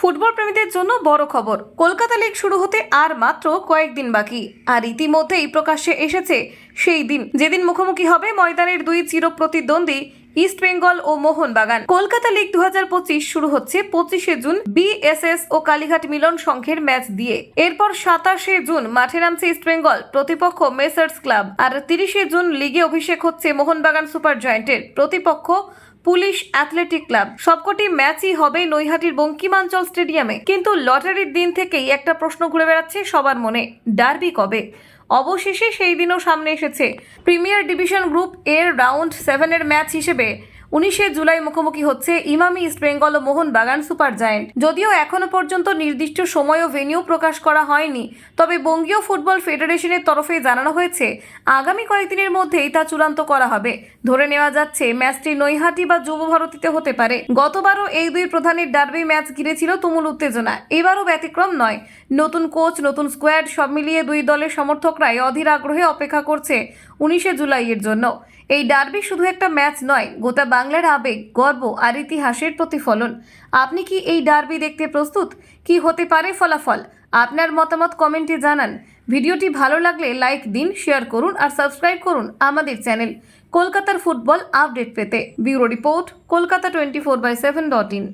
Football প্রেমীদের জন্য বড় খবর। কলকাতা লিগ শুরু হতে আর মাত্র কয়েকদিন বাকি। আর ইতিমধ্যেই প্রকাশ্যে এসেছে সেই দিন। যেদিন মুখোমুখি হবে ময়দানের দুই চিরপ্রতিদ্বন্দ্বী ইস্ট বেঙ্গল ও মোহনবাগান। কলকাতা লিগ দু শুরু হচ্ছে পঁচিশে জুন বিএসএস ও কালীঘাট মিলন সংঘের ম্যাচ দিয়ে। এরপর সাতাশে জুন মাঠে নামছে ইস্ট বেঙ্গল, প্রতিপক্ষ মেসার্স ক্লাব। আর তিরিশে জুন লিগে অভিষেক হচ্ছে মোহনবাগান সুপার জয়েন্টের প্রতিপক্ষ পুলিশ, অ্যাথলেটিক ক্লাব, সবকটি ম্যাচই হবে নৈহাটির বঙ্কিমাঞ্চল স্টেডিয়ামে। কিন্তু লটারির দিন থেকেই একটা প্রশ্ন ঘুরে বেড়াচ্ছে সবার মনে, ডার্বি কবে? অবশেষে সেই দিনও সামনে এসেছে। প্রিমিয়ার ডিভিশন গ্রুপ এর রাউন্ড সেভেনের ম্যাচ হিসেবে উনিশে জুলাই মুখোমুখি হচ্ছে ইমামি ইস্ট বেঙ্গল ও মোহনবাগান সুপার জায়েন্ট। যদিও এখনও পর্যন্ত নির্দিষ্ট সময় ও ভেনিউ প্রকাশ করা হয়নি, তবে বঙ্গীয় ফুটবল ফেডারেশনের তরফে জানানো হয়েছে, আগামী কয়েকদিনের মধ্যেই তা চূড়ান্ত করা হবে। ধরে নেওয়া যাচ্ছে, ম্যাচটি নৈহাটি বা যুব ভারতীতে হতে পারে। গতবারও এই দুই প্রধানের ডার্বি ম্যাচ ঘিরেছিল তুমুল উত্তেজনা। এবারও ব্যতিক্রম নয়। নতুন কোচ, নতুন স্কোয়াড সব মিলিয়ে দুই দলের সমর্থকরাই অধীর আগ্রহে অপেক্ষা করছে উনিশে জুলাইয়ের জন্য। এই ডার্বি শুধু একটা ম্যাচ নয়, গোটা বাংলার আবেগ, গর্ব আর ইতিহাসের প্রতিফলন। আপনি কি এই ডার্বি দেখতে প্রস্তুত? কি হতে পারে ফলাফল? আপনার মতামত কমেন্টে জানান। ভিডিওটি ভালো লাগলে লাইক দিন শেয়ার করুন আর সাবস্ক্রাইব করুন আমাদের চ্যানেল কলকাতার ফুটবল আপডেট পেতে। Bureau report Kolkata twenty four by seven dot in